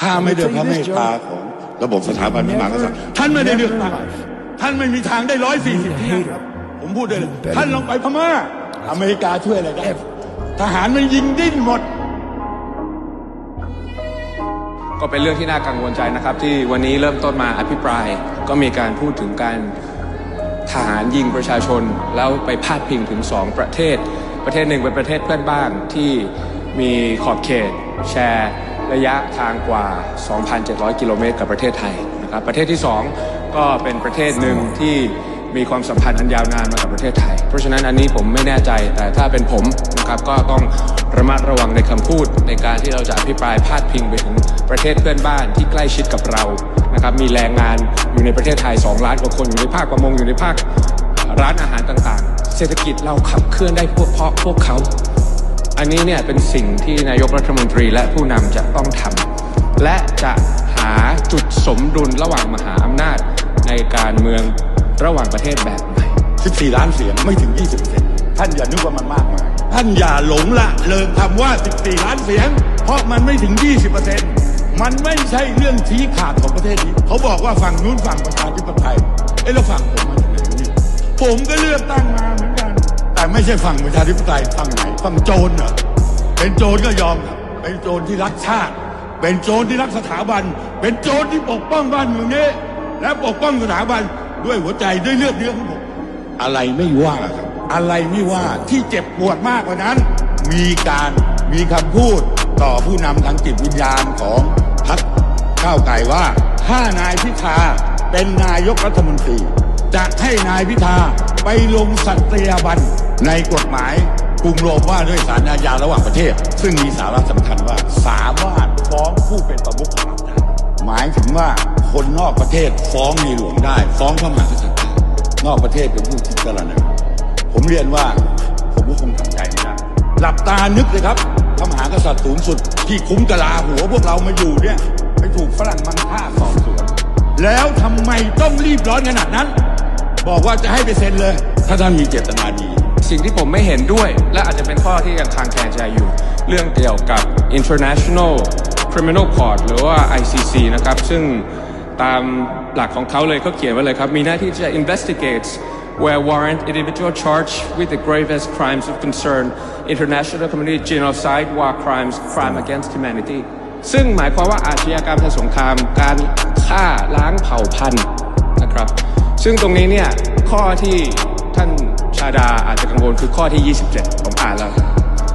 ถ้าไม่ด้วยพระเมตตาของระบบสถาบันพระมหากษัตริย์ท่านไม่ได้เลือกตั้งท่านไม่มีทางได้ร้อยสี่สิบที่นั่งผมพูดเลยท่านลองไปพม่า อเมริกาช่วยอะไรได้ทหารมันยิงดิ้นหมด ก็เป็นเรื่องที่น่ากังวลใจนะครับ ที่วันนี้เริ่มต้นมาอภิปรายก็มีการพูดถึงการทหารยิงประชาชน แล้วไปพาดพิงถึง2ประเทศ ประเทศหนึ่งเป็นประเทศเพื่อนบ้านที่มีขอบเขตแชร์ ระยะทางกว่า 2,700 กิโลเมตรกับประเทศไทยนะครับประเทศที่ 2 ก็เป็นประเทศหนึ่งที่มีความสัมพันธ์อันยาวนานมากับประเทศไทย เพราะฉะนั้นอันนี้ผมไม่แน่ใจแต่ถ้าเป็นผมนะครับก็ต้องระมัดระวังในคำพูด ในการที่เราจะอภิปรายพาดพิงไปถึงประเทศเพื่อนบ้านที่ใกล้ชิดกับเรานะครับมีแรงงานอยู่ในประเทศไทย 2 ล้านกว่าคนอยู่ในภาคประมงอยู่ในภาคร้านอาหารต่างๆ เศรษฐกิจเราขับเคลื่อนได้พวกเพราะพวกเขา อันนี้เนี่ยเป็นสิ่งที่นายกรัฐมนตรีและผู้นำจะต้องทำและจะหาจุดสมดุลระหว่างมหาอำนาจในการเมืองระหว่างประเทศแบบใหม่ 14 ล้านเสียงไม่ถึง 20%ท่านอย่านึกว่ามันมากมาย ท่านอย่าหลงละเลิกคำว่า 14 ล้านเสียง เพราะมันไม่ถึง 20 มันไม่ใช่เรื่องชี้ขาดของประเทศนี้ เขาบอกว่าฝั่งนู้นฝั่งประชาธิปไตยเอ้แล้วฝั่งผมมาจากไหนนี่ผมก็เลือกตั้งมา ไม่ใช่ฝั่งประชาธิปไตยฝั่งไหนฝั่งโจรเหรอเป็นโจรก็ยอมครับเป็นโจรที่รักชาติ เป็นโจรที่รักสถาบัน เป็นโจรที่ปกป้องบ้านเมืองนี้ และปกป้องสถาบันด้วยหัวใจด้วยเลือดเนื้อของผมอะไรไม่ว่าครับอะไรไม่ว่าที่เจ็บปวดมากกว่านั้น มีการมีคำพูดต่อผู้นำทางจิตวิญญาณของพรรคก้าวไกลว่า ถ้านายพิธาเป็นนายกรัฐมนตรี จะให้นายพิธาไปลงสัตยาบัน ในกฎหมายกรุงโรมว่าด้วยสารอาญาระหว่างประเทศ ซึ่งมีสาระสำคัญว่าสามารถฟ้องผู้เป็นประมุขของรัฐได้หมายถึงว่าคนนอกประเทศฟ้องในหลวงได้ ฟ้องพระมหากษัตริย์ได้นอกประเทศเป็นผู้พิจารณาผมเรียนว่าผมก็คงทำใจไม่ได้หลับตานึกเลยครับพระมหากษัตริย์สูงสุด ที่คุ้มกะลาหัวพวกเรามาอยู่เนี่ยไปถูกฝรั่งมันฆ่าสอบสวนแล้วทำไมต้องรีบร้อนขนาดนั้น บอกว่าจะให้ไปเซ็นเลย ถ้าท่านมีเจตนาดี สิ่งที่ผมไม่เห็นด้วย และอาจจะเป็นข้อที่ยังคางแคลงใจอยู่ เรื่องเกี่ยวกับ International Criminal Court หรือว่า ICC นะครับ ซึ่งตามหลักของเขาเลยเขาเขียนไว้เลยครับ มีหน้าที่จะ investigate where warrant individual charged with the gravest crimes of concern international community genocide war crimes crime against humanity ซึ่งหมายความว่าอาชญากรรมทางสงคราม การฆ่าล้างเผ่าพันธุ์นะครับ ซึ่งตรงนี้เนี่ยข้อที่ท่าน ชาดาอาจจะกังวลคือข้อที่ 27 ผมอ่านแล้ว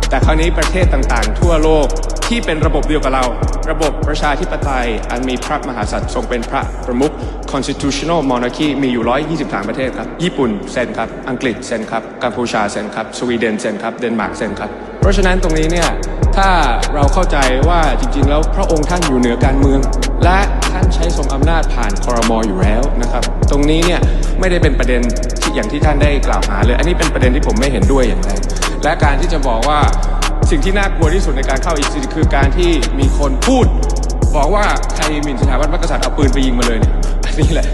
แต่คราวนี้ประเทศต่างๆ ทั่วโลกที่เป็นระบบเดียวกับเรา ระบบประชาธิปไตย อันมีพระมหากษัตริย์ทรงเป็นพระประมุข constitutional monarchy มีอยู่ 123 ประเทศครับ ญี่ปุ่นเซ็นครับ อังกฤษเซ็นครับกัมพูชาเซ็นครับ สวีเดนเซ็นครับ เดนมาร์กเซ็นครับ เพราะฉะนั้นตรงนี้เนี่ย ถ้าเราเข้าใจว่าจริงๆ แล้วพระองค์ท่านอยู่เหนือการเมือง และ ใช้ทรงอำนาจผ่านคอรมออยู่แล้วนะครับตรงนี้เนี่ยไม่ได้เป็นประเด็นที่อย่างที่ท่านได้กล่าวหาเลย อันนี้เป็นประเด็นที่ผมไม่เห็นด้วยอย่างไรและการที่จะบอกว่าสิ่งที่น่ากลัวที่สุดในการเข้าอีกคือการที่มีคนพูด บอกว่าใครหมิ่นสถาบันพระกษัตริย์เอาปืนไปยิงมาเลยเนี่ยอันนี้แหละ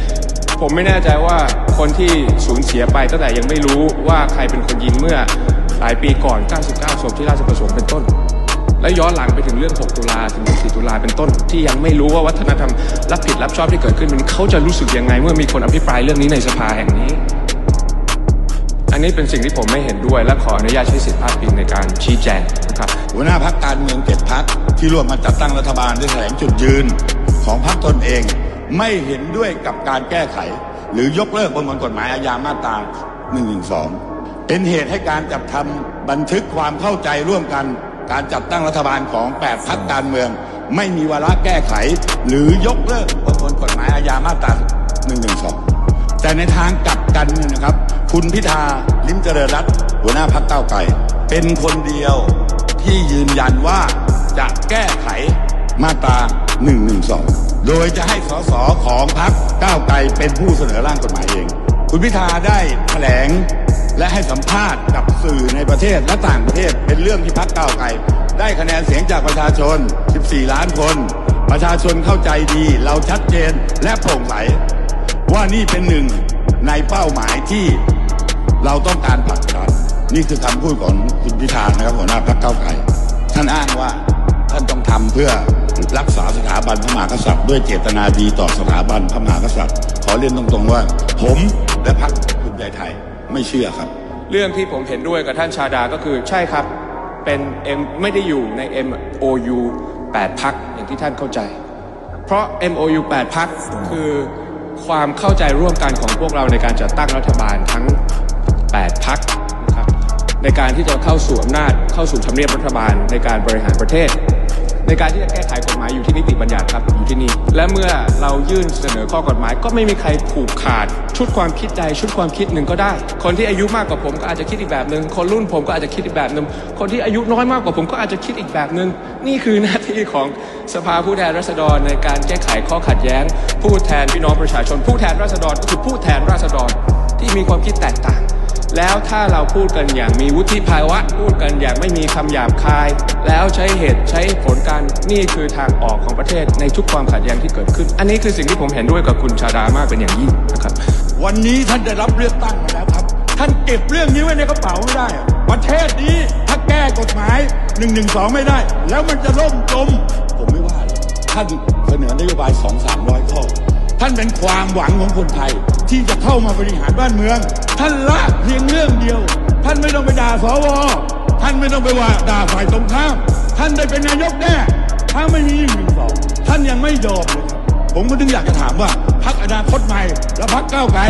ผมไม่แน่ใจว่าคนที่สูญเสียไปตั้งแต่ยังไม่รู้ว่าใครเป็นคนยิงเมื่อหลายปีก่อน 99 ศพที่ราชประสงค์เป็นต้น และย้อนหลังไปถึงเรื่อง 6 ตุลาถึง4ตุลาเป็นต้น ที่ยังไม่รู้ว่าวัฒนธรรมรับผิดรับชอบที่เกิดขึ้นมันเขาจะรู้สึกยังไง เมื่อมีคนอภิปรายเรื่องนี้ในสภาแห่งนี้ อันนี้เป็นสิ่งที่ผมไม่เห็นด้วย และขออนุญาตใช้สิทธิพาดพิงในการชี้แจงนะครับหัวหน้าพักการเมืองเจ็ดพักที่ร่วมมาจัดตั้งรัฐบาลได้แถลงจุดยืนของพักตนเอง ไม่เห็นด้วยกับการแก้ไข หรือยกเลิกประมวลกฎหมายอาญามาตรา 112 เป็นเหตุให้การจัดทำบันทึกความเข้าใจร่วมกัน การจัดตั้งรัฐบาลของ 8พักการเมือง ไม่มีวาระแก้ไข หรือยกเลิกประมวลกฎหมายอาญามาตรา112 แต่ในทางกลับกันนะครับ คุณพิธาลิมเจริญรัตน์หัวหน้าพักเก้าวไกลเป็นคนเดียวที่ยืนยันว่าจะแก้ไขมาตรา 112 โดยจะให้สสของพักก้าวไกลเป็นผู้เสนอร่างกฎหมายเอง คุณพิธาได้แถลงและให้สัมภาษณ์กับสื่อในประเทศและต่างประเทศเป็นเรื่องที่พักก้าวไกลได้คะแนนเสียงจากประชาชน 14 ล้านคน ประชาชนเข้าใจดี เราชัดเจนและโปร่งใสว่านี่เป็นหนึ่งในเป้าหมายที่เราต้องการผลักดันนี่คือคำพูดของคุณพิธานะครับหัวหน้าพรรคเก้าวไกลท่านอ้างว่าท่านต้องทำเพื่อรักษาสถาบันพระมหากษัตริย์ ด้วยเจตนาดีต่อสถาบันพระมหากษัตริย์ ขอเรียนตรงๆว่า ผม และพรรคภูมิใจไทยไม่เชื่อครับ เรื่องที่ผมเห็นด้วยกับท่านชาดาก็คือใช่ครับ เป็น M ไม่ได้อยู่ใน MOU 8พักอย่างที่ท่านเข้าใจ เพราะ MOU 8พักคือความเข้าใจร่วมกันของพวกเราในการจัดตั้งรัฐบาลทั้ง 8พักนะครับในการที่จะเข้าสู่อำนาจเข้าสู่ทำเนียบรัฐบาลในการบริหารประเทศ ในการที่จะแก้ไขกฎหมายอยู่ที่นิติบัญญัติครับอยู่ที่นี่ และเมื่อเรายื่นเสนอข้อกฎหมาย ก็ไม่มีใครผูกขาด ชุดความคิดใดชุดความคิดหนึ่งก็ได้ คนที่อายุมากกว่าผมก็อาจจะคิดอีกแบบหนึ่งคนรุ่นผมก็อาจจะคิดอีกแบบหนึ่งคนที่อายุน้อยมากกว่าผมก็อาจจะคิดอีกแบบหนึ่งนี่คือหน้าที่ของสภาผู้แทนราษฎรในการแก้ไขข้อขัดแย้ง ผู้แทนพี่น้องประชาชน ผู้แทนราษฎรก็คือผู้แทนราษฎรที่มีความคิดแตกต่าง แล้วถ้าเราพูดกันอย่างมีวุฒิภาวะ พูดกันอย่างไม่มีคำหยาบคาย แล้วใช้เหตุใช้ผลการนี่คือทางออกของประเทศในทุกความขัดแย้งที่เกิดขึ้น อันนี้คือสิ่งที่ผมเห็นด้วยกับคุณชาดามากเป็นอย่างยิ่งนะครับ วันนี้ท่านได้รับเลือกตั้งมาแล้วครับ ท่านเก็บเรื่องนี้ไว้ในกระเป๋าไม่ได้อะประเทศนี้ถ้าแก้กฎหมาย1นึไม่ได้ แล้วมันจะล่มจมผมไม่ว่าเลยท่านเสนอนโยบาย 2 3 0 0 ข้อ ท่านเป็นความหวังของคนไทย ที่จะเข้ามาบริหารบ้านเมือง ท่านละเพียงเรื่องเดียว ท่านไม่ต้องไปด่าสวท่านไม่ต้องไปว่าด่าฝ่ายตรงข้าม ท่านได้เป็นนายกแน่ถ้าไม่มีหนึ่งสองท่านยังไม่ยอมเลยครับผมก็ถึงอยากจะถามว่าพักอนาคตใหม่ และพักก้าวไกล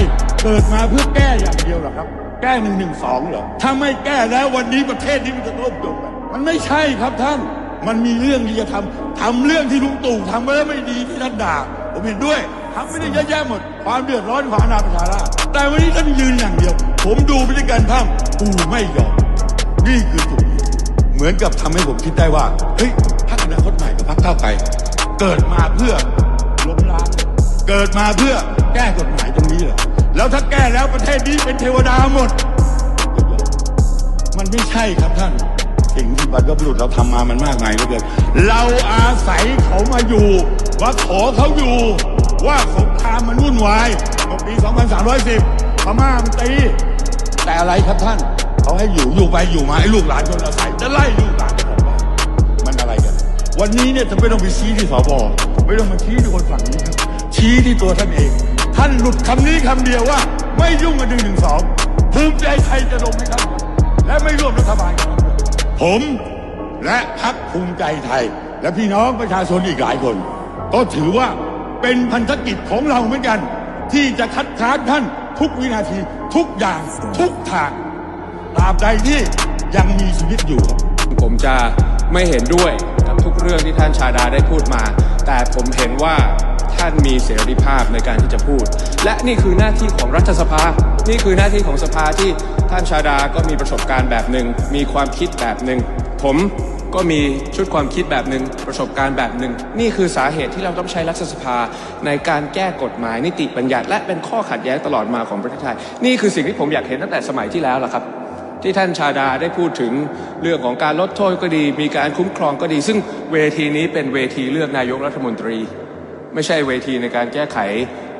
เกิดมาเพื่อแก้อย่างเดียวหรอครับ แก้หนึ่งหนึ่งสองเหรอถ้าไม่แก้แล้ววันนี้ประเทศนี้มันจะล่มจมไปมันไม่ใช่ครับท่านมันมีเรื่องที่จะทำทำเรื่องที่ลุงตู่ทำไว้แล้วไม่ดีที่ท่านด่าผมเห็นด้วย ทำไม่ได้เยอะแยะหมด ความเดือดร้อนของอาณาประชาราแต่วันนี้ท่านยืนอย่างเดียว ผมดูพฤติการท่านกูไม่ยอม นี่คือจุดเหมือนกับทำให้ผมคิดได้ว่า เฮ้ยพรรคอนาคตใหม่กับพรรคก้าวไกลเกิดมาเพื่อล้มล้าง เกิดมาเพื่อแก้กฎหมายตรงนี้เหรอ แล้วถ้าแก้แล้วประเทศนี้เป็นเทวดาหมด มันไม่ใช่ครับท่านสิ่งที่บรรพบุรุษเราทำมามันมากมายเหลือเกิน เราอาศัยเขามาอยู่ว่าขอเขาอยู่ ว่าสงครามมันวุ่นวายเมื่อปี 2310พม่ามันตี แต่อะไรครับท่านเขาให้อยู่อยู่ไปอยู่มาไอ้ลูกหลานคนอาศัยจะไล่ลูกหลานของบ้านมันอะไรกัน วันนี้เนี่ยจะไม่ต้องไปชี้ที่สบไม่ต้องมาชี้ที่คนฝั่งนี้ครับ ชี้ที่ตัวท่านเอง ท่านหลุดคำนี้คำเดียวว่า ไม่ยุ่งกับหนึ่งหนึ่งสองภูมิใจไทยจะลงไหมครับและไม่ร่วมรัฐบาลกับผมและพักภูมิใจไทย และพี่น้องประชาชนอีกหลายคน ก็ถือว่า เป็นพันธกิจของเราเหมือนกัน ที่จะคัดค้านท่านทุกวินาทีทุกอย่างทุกทางตราบใดที่ยังมีชีวิตอยู่ ผมจะไม่เห็นด้วยกับทุกเรื่องที่ท่านชาดาได้พูดมา แต่ผมเห็นว่าท่านมีเสรีภาพในการที่จะพูด และนี่คือหน้าที่ของรัฐสภา นี่คือหน้าที่ของสภาที่ท่านชาดาก็มีประสบการณ์แบบหนึ่งมีความคิดแบบหนึ่งผม ก็มีชุดความคิดแบบหนึ่งประสบการณ์แบบหนึ่งนี่คือสาเหตุที่เราต้องใช้รัฐสภาในการแก้กฎหมาย นิติบัญญัติ และเป็นข้อขัดแย้งตลอดมาของประเทศไทย นี่คือสิ่งที่ผมอยากเห็นตั้งแต่สมัยที่แล้วล่ะครับ ที่ท่านชาดาได้พูดถึงเรื่องของการลดโทษก็ดี มีการคุ้มครองก็ดี ซึ่งเวทีนี้เป็นเวทีเลือกนายกรัฐมนตรี ไม่ใช่เวทีในการแก้ไข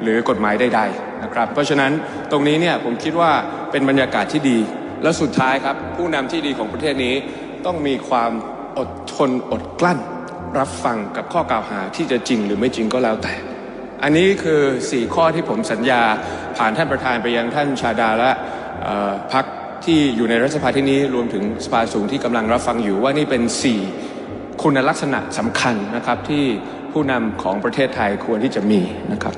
หรือกฎหมายใดๆนะครับ เพราะฉะนั้นตรงนี้เนี่ยผมคิดว่าเป็นบรรยากาศที่ดี และสุดท้ายครับผู้นำที่ดีของประเทศนี้ต้องมีความ อดทนอดกลั้น รับฟังกับข้อกล่าวหาที่จะจริงหรือไม่จริงก็แล้วแต่ อันนี้คือ 4 ข้อที่ผมสัญญาผ่านท่านประธานไปยังท่านชาดาและพักที่อยู่ในรัฐสภาที่นี้รวมถึงสภาสูงที่กำลังรับฟังอยู่ว่านี่เป็น 4 คุณลักษณะสำคัญนะครับที่ผู้นำของประเทศไทยควรที่จะมีนะครับ